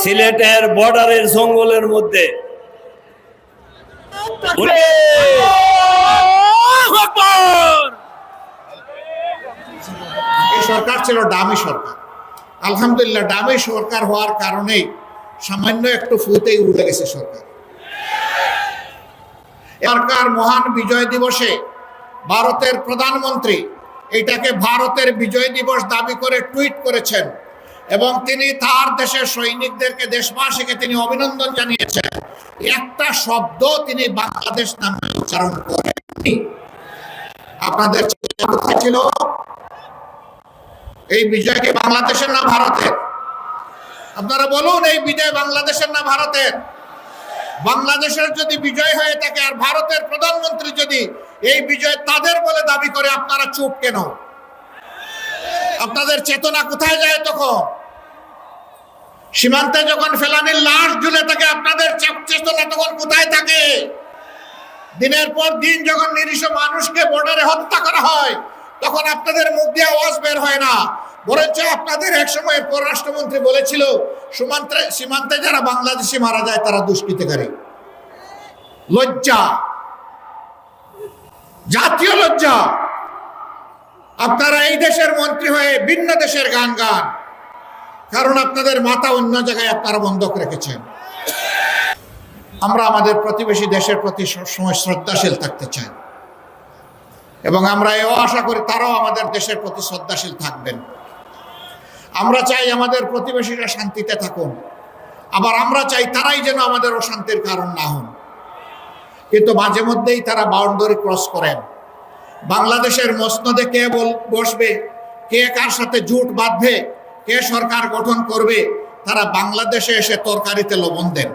সিলেটের বর্ডারের জঙ্গলের মধ্যে! এই সরকার ছিল ডামি সরকার। আলহামদুলিল্লাহ ডামি সরকার হওয়ার কারণেই সামান্য একটু ফুতেই উঠে গেছে সরকার। সরকার মহান বিজয় দিবসে ভারতের প্রধানমন্ত্রী এটাকে ভারতের বিজয় দিবস দাবি করে টুইট করেছেন এবং তিনি তার দেশের সৈনিকদেরকে, দেশবাসীকে তিনি অভিনন্দন জানিয়েছেন। একটা শব্দ তিনি বাংলাদেশ নামে উচ্চারণ করেননি। আপনাদের ছিল? এই বিজয় কি বাংলাদেশের না ভারতের? আপনারা বলুন, এই বিজয় বাংলাদেশের না ভারতের? বাংলাদেশের যদি বিজয় হয়ে থাকে আর ভারতের যদি এই বিজয় তাদের বলে দাবি করে, আপনারা চুপ কেন? আপনাদের চেতনা কোথায় যায় তখন? সীমান্তে যখন ফেলানির লাশ ঝুলে থাকে, আপনাদের চেতনা তখন কোথায় থাকে? দিনের পর দিন যখন নিরীহ মানুষকে বর্ডারে হত্যা করা হয়, তখন আপনাদের মুখ দিয়ে আওয়াজ বের হয় না। বরঞ্চ আপনাদের এক সময় পররাষ্ট্রমন্ত্রী বলেছিল, সীমান্তে সীমান্তে যারা বাংলাদেশি মারা যায়, তারা দুষ্কৃতকারী। লজ্জা। জাতীয় লজ্জা। আপনারা এই দেশের মন্ত্রী হয়ে ভিন্ন দেশের গান গান। কারণ আপনাদের মাথা অন্য জায়গায় আপনারা বন্ধক রেখেছেন। আমরা আমাদের প্রতিবেশী দেশের প্রতি সবসময় শ্রদ্ধাশীল থাকতে চাই। এবং আমরা এও আশা করি তারাও আমাদের দেশের প্রতি শ্রদ্ধাশীল থাকবেন। আমরা চাই আমাদের প্রতিবেশীরা শান্তিতে থাকুন। আবার আমরা চাই তারাই যেন আমাদের অশান্তির কারণ না হন। কিন্তু মাঝে মধ্যেই তারা বাউন্ডারি ক্রস করেন। বাংলাদেশের মসনদে কে বসবে? কে কার সাথে জুট বাঁধবে? কে সরকার গঠন করবে? তারা বাংলাদেশে এসে তরকারিতে লবণ দেন।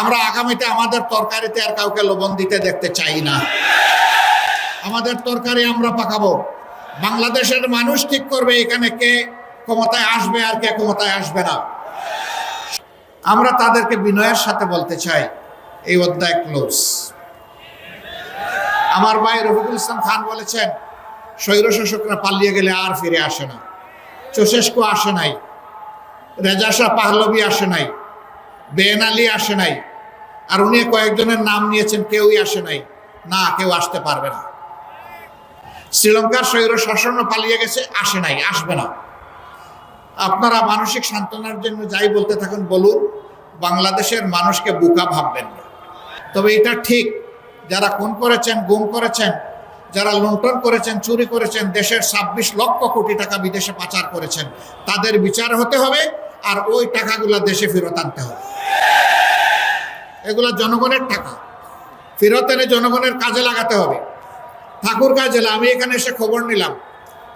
আমরা আগামীতে আমাদের তরকারিতে আর কাউকে লবণ দিতে দেখতে চাই না। আমাদের তরকারি আমরা পাকাবো। বাংলাদেশের মানুষ ঠিক করবে এখানে কে ক্ষমতায় আসবে আর কে ক্ষমতায় আসবে না। আমরা তাদেরকে বিনয়ের সাথে বলতে চাই। এই অধ্যায় ক্লোজ আমার ভাই রফিকুল ইসলাম খান বলেছেন স্বৈর শাসকরা পালিয়ে গেলে আর ফিরে আসে না। চোশেস্কো আসে নাই রেজা শাহ পাহলবি আসে নাই বেন আলী আসে নাই, আর উনি কয়েকজনের নাম নিয়েছেন, কেউই আসে নাই। না, কেউ আসতে পারবে না। শ্রীলঙ্কার স্বৈর শাসনও পালিয়ে গেছে, আসে নাই, আসবে না। আপনারা মানসিক সান্ত্বনার জন্য যাই বলতে থাকুন, বলুন, বাংলাদেশের মানুষকে বোকা ভাববেন তবে এটা ঠিক। যারা খুন করেছেন, গুম করেছেন, যারা লুণ্ঠন করেছেন, চুরি করেছেন, দেশের ছাব্বিশ লক্ষ কোটি টাকা বিদেশে পাচার করেছেন, তাদের বিচার হতে হবে আর ওই টাকাগুলো দেশে ফেরত আনতে হবে। এগুলো জনগণের টাকা। ফেরত এনে জনগণের কাজে লাগাতে হবে। ঠাকুরগাঁ জেলা, আমি এখানে এসে খবর নিলাম,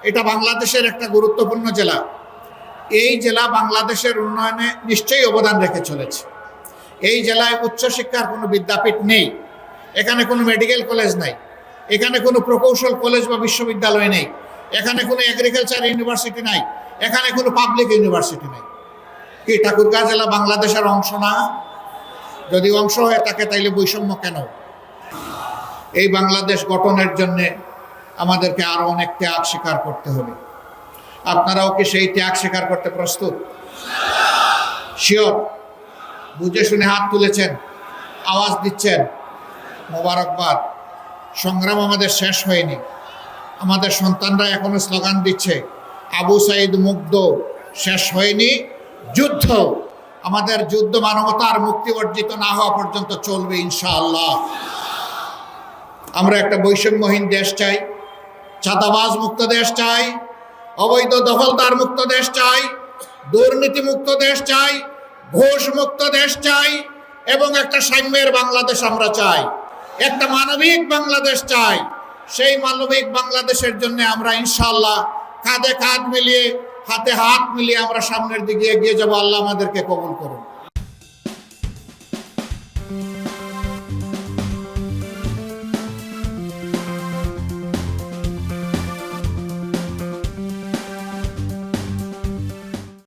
এটা বাংলাদেশের একটা গুরুত্বপূর্ণ জেলা। এই জেলা বাংলাদেশের উন্নয়নে নিশ্চয়ই অবদান রেখে চলেছে। এই জেলায় উচ্চশিক্ষার কোনো বিদ্যাপীঠ নেই। এখানে কোনো মেডিকেল কলেজ নাই। এখানে কোনো প্রকৌশল কলেজ বা বিশ্ববিদ্যালয় নেই। এখানে কোনো এগ্রিকালচার ইউনিভার্সিটি নাই। এখানে কোনো পাবলিক ইউনিভার্সিটি নাই। কি, ঠাকুরগাঁ জেলা বাংলাদেশের অংশ না? যদি অংশ হয়ে থাকে তাইলে বৈষম্য কেন? এই বাংলাদেশ গঠনের জন্যে আমাদেরকে আরও অনেক ত্যাগ স্বীকার করতে হবে। আপনারাও কি সেই ত্যাগ স্বীকার করতে প্রস্তুত? শিওর বুঝে শুনে হাত তুলেছেন, আওয়াজ দিচ্ছেন। মোবারকবাদ। সংগ্রাম আমাদের শেষ হয়নি। আমাদের সন্তানরা এখনও স্লোগান দিচ্ছে, আবু সাইদ মুগ্ধ, শেষ হয়নি। যুদ্ধ। আমাদের যুদ্ধ মানবতার মুক্তি অর্জিত না হওয়া পর্যন্ত চলবে ইনশাআল্লাহ। আমরা একটা বৈষম্যহীন দেশ চাই ছাতাবাজ মুক্ত দেশ চাই, অবৈধ দখলদার মুক্ত দেশ চাই, দুর্নীতি মুক্ত দেশ চাই ঘোষ মুক্ত দেশ চাই এবং একটা সাম্যের বাংলাদেশ আমরা চাই। একটা মানবিক বাংলাদেশ চাই। সেই মানবিক বাংলাদেশের জন্য আমরা ইনশাল্লাহ কাঁধে কাঁধ মিলিয়ে, হাতে হাত মিলিয়ে আমরা সামনের দিকে এগিয়ে যাব। আল্লাহ আমাদেরকে কবল করুন।